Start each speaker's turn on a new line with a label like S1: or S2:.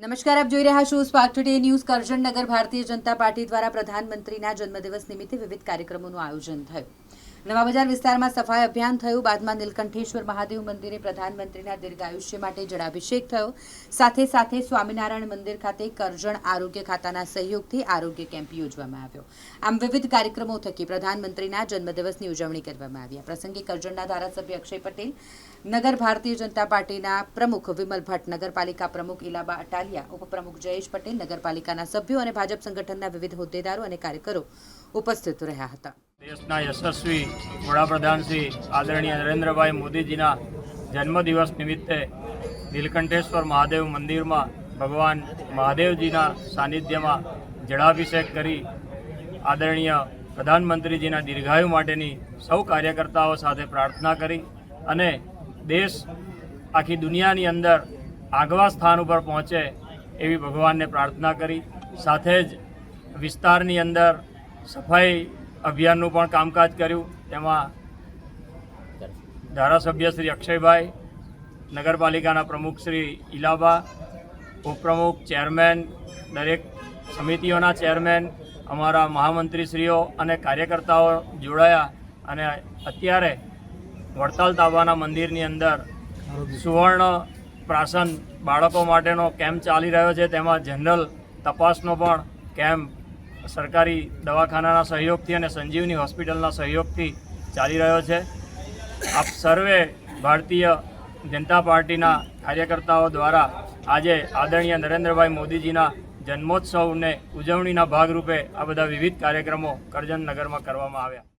S1: નમસ્કાર, આપ જોઈ રહ્યા છો spark today news કરજણનગર Bharatiya Janata party દ્વારા પ્રધાનમંત્રીના જન્મદિવસ નિમિત્તે વિવિધ કાર્યક્રમોનું આયોજન થયું. નવા બજાર વિસ્તારમાં સફાઈ અભિયાન થયું. બાદમાં નીલકંઠેશ્વર મહાદેવ મંદિરે પ્રધાનમંત્રીના દીર્ઘાયુષ્ય માટે જળાભિષેક થયો. સાથે સાથે સ્વામિનારાયણ મંદિર ખાતે કરજણ આરોગ્ય ખાતાના સહયોગથી આરોગ્ય કેમ્પ યોજવામાં આવ્યો. આમ વિવિધ કાર્યક્રમો થકી પ્રધાનમંત્રીના જન્મદિવસની ઉજવણી કરવામાં આવી. આ પ્રસંગે કરજણના ધારાસભ્ય અક્ષય પટેલ, નગર ભારતીય જનતા પાર્ટીના પ્રમુખ વિમલ ભટ્ટ, નગરપાલિકા પ્રમુખ ઇલાબા અટાલિયા, ઉપપ્રમુખ જયેશ પટેલ, નગરપાલિકાના સભ્યો અને ભાજપ સંગઠનના વિવિધ હોદ્દેદારો અને કાર્યકરો ઉપસ્થિત રહ્યા હતા.
S2: દેશના યશસ્વી વડાપ્રધાન શ્રી આદરણીય નરેન્દ્રભાઈ મોદીજીના જન્મદિવસ નિમિત્તે નીલકંઠેશ્વર મહાદેવ મંદિરમાં ભગવાન મહાદેવજીના સાનિધ્યમાં જળાભિષેક કરી આદરણીય પ્રધાનમંત્રીજીના દીર્ઘાયુ માટેની સૌ કાર્યકર્તાઓ સાથે પ્રાર્થના કરી અને દેશ આખી દુનિયાની અંદર આગવા સ્થાન ઉપર પહોંચે એવી ભગવાનને પ્રાર્થના કરી. સાથે જ વિસ્તારની અંદર સફાઈ અભિયાનનું પણ કામકાજ કર્યું. તેમાં ધારાસભ્ય શ્રી અક્ષયભાઈ, નગરપાલિકાના પ્રમુખ શ્રી ઇલાબા ઉપપ્રમુખ, ચેરમેન, દરેક સમિતિઓના ચેરમેન, અમારા મહામંત્રીશ્રીઓ અને કાર્યકર્તાઓ જોડાયા અને અત્યારે વડતાલ તાબાના મંદિરની અંદર સુવર્ણ પ્રાસન બાળકો માટેનો કેમ્પ ચાલી રહ્યો છે. તેમાં જનરલ તપાસનો પણ કેમ્પ સરકારી દવાખાનાના સહયોગથી અને સંજીવની હોસ્પિટલના સહયોગથી ચાલી રહ્યો છે. આપ સર્વે ભારતીય જનતા પાર્ટીના કાર્યકર્તાઓ દ્વારા આજે આદરણીય નરેન્દ્રભાઈ મોદીજીના જન્મોત્સવને ઉજવણીના ભાગરૂપે આ બધા વિવિધ કાર્યક્રમો કરજણ નગરમાં કરવામાં આવ્યા.